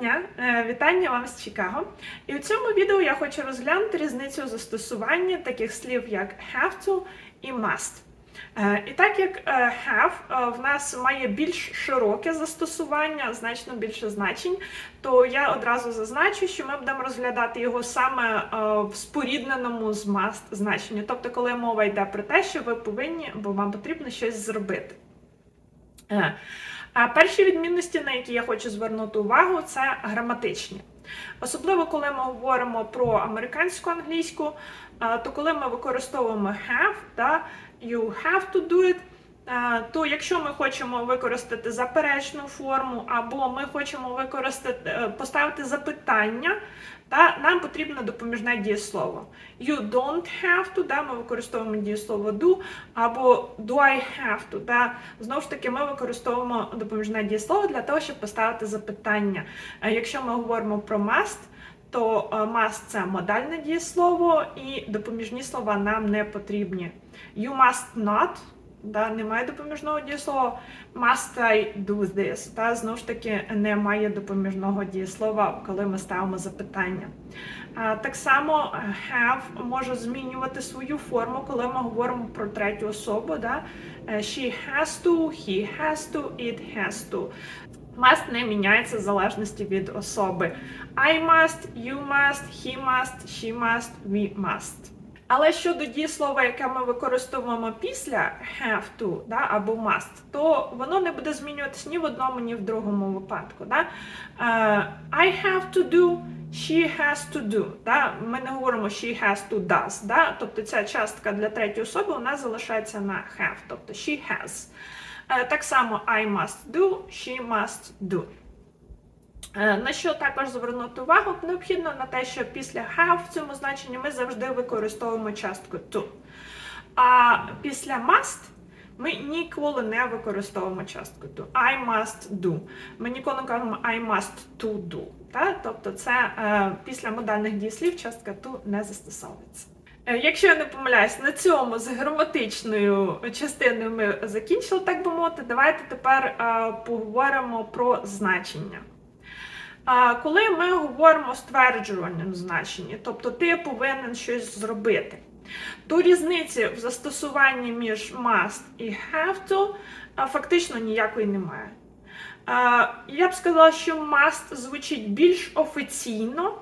дня! Е, Вітання вам з Чикаго. І у цьому відео я хочу розглянути різницю застосування таких слів як have to і must. Е, І так як е, have в нас має більш широке застосування, значно більше значень, то я одразу зазначу, що ми будемо розглядати його саме в спорідненому з must значенні. Тобто, коли мова йде про те, що ви повинні або вам потрібно щось зробити. А перші відмінності, на які я хочу звернути увагу, це граматичні. Особливо, коли ми говоримо про американську англійську, то коли ми використовуємо have, да, you have to do it, то якщо ми хочемо використати заперечну форму, або ми хочемо використати, е, поставити запитання, та нам потрібно допоміжне дієслово. You don't have to, да, ми використовуємо дієслово do, або do I have to. Да. Знову ж таки, ми використовуємо допоміжне дієслово для того, щоб поставити запитання. Е, Якщо ми говоримо про must, то е, must – це модальне дієслово, і допоміжні слова нам не потрібні. You must not, да, немає допоміжного дієслова. Must I do this? Да, знову ж таки, немає допоміжного дієслова, коли ми ставимо запитання. А, Так само е, have може змінювати свою форму, коли ми говоримо про третю особу. Да? Е, She has to, he has to, it has to. Must не міняється в залежності від особи. I must, you must, he must, she must, we must. Але щодо дієслова, яке ми використовуємо після have to да, або must, то воно не буде змінюватися ні в одному, ні в другому випадку. Да? Е, I have to do, she has to do. Да? Ми не говоримо she has to does. Да? Тобто ця частка для третьої особи нас залишається на have, тобто she has. Е, Так само I must do, she must do. Е, На що також звернути увагу необхідно на те, що після have в цьому значенні ми завжди використовуємо частку to. А після must ми ніколи не використовуємо частку to. I must do. Ми ніколи не кажемо I must to do. Та? Тобто це е, після модальних дієслів частка to не застосовується. Е, Якщо я не помиляюсь, на цьому з граматичною частиною ми закінчили, так би мовити, давайте тепер е, поговоримо про значення. Коли ми говоримо в стверджувальному значенні, тобто ти повинен щось зробити, то різниці в застосуванні між must і have to фактично ніякої немає. Я б сказала, що must звучить більш офіційно.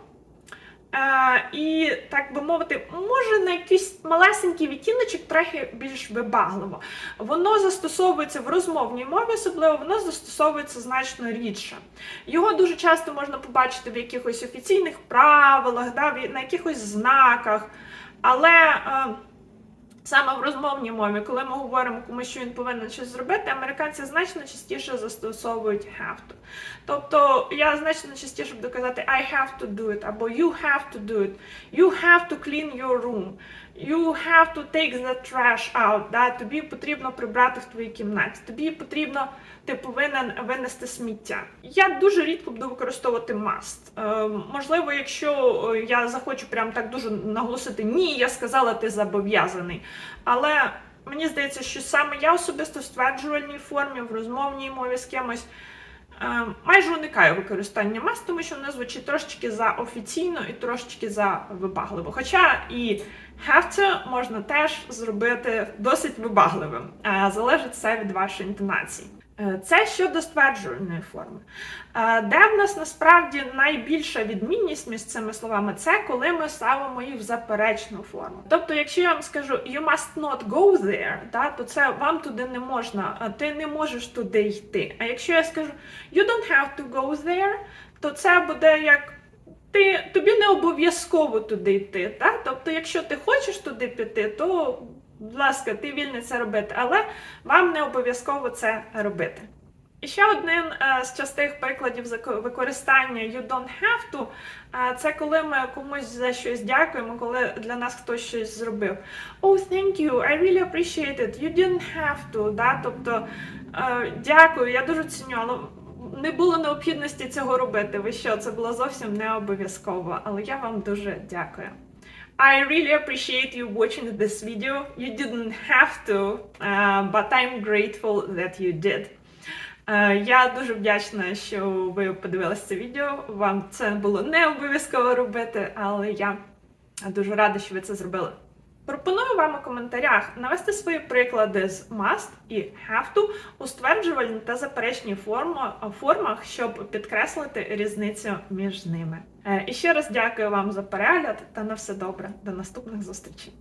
І, так би мовити, може на якийсь малесенький відтіночок трохи більш вибагливо. Воно застосовується в розмовній мові, особливо воно застосовується значно рідше. Його дуже часто можна побачити в якихось офіційних правилах, да, на якихось знаках. Але е, саме в розмовній мові, коли ми говоримо комусь, що він повинен щось зробити, американці значно частіше застосовують have to. Тобто я значно частіше буду казати I have to do it, або you have to do it, you have to clean your room, you have to take the trash out. Да? Тобі потрібно прибрати в твоїй кімнаті, тобі потрібно, ти повинен винести сміття. Я дуже рідко буду використовувати must. Е, можливо, якщо е, я захочу прям так дуже наголосити ні, я сказала, ти зобов'язаний. Але мені здається, що саме я особисто в стверджувальній формі, в розмовній мові з кимось. Е, Майже уникаю використання мас, тому що воно звучить трошечки за офіційно і трошечки за вибагливо. Хоча і have to можна теж зробити досить вибагливим. Е, Залежить все від вашої інтонації. Е, Це щодо стверджувальної форми. Е, Де в нас насправді найбільша відмінність між цими словами, це коли ми ставимо їх в заперечну форму. Тобто, якщо я вам скажу you must not go there, да, то це вам туди не можна, ти не можеш туди йти. А якщо я скажу you don't have to go there, то це буде як. Ти, тобі не обов'язково туди йти. Так? Тобто, якщо ти хочеш туди піти, то, будь ласка, ти вільний це робити, але вам не обов'язково це робити. І ще один е, з частих прикладів використання you don't have to, е, це коли ми комусь за щось дякуємо, коли для нас хтось щось зробив. Oh, thank you, I really appreciate it. You didn't have to. Да? Тобто, е, дякую, я дуже ціню, але не було необхідності цього робити. Ви що, це було зовсім не обов'язково, але я вам дуже дякую. I really appreciate you watching this video. You didn't have to, uh, but I'm grateful that you did. Uh, Я дуже вдячна, що ви подивилися це відео. Вам це було не обов'язково робити, але я дуже рада, що ви це зробили. Пропоную вам у коментарях навести свої приклади з must і have to у стверджувальній та заперечній форму- формах, щоб підкреслити різницю між ними. Е, І ще раз дякую вам за перегляд та на все добре. До наступних зустрічей.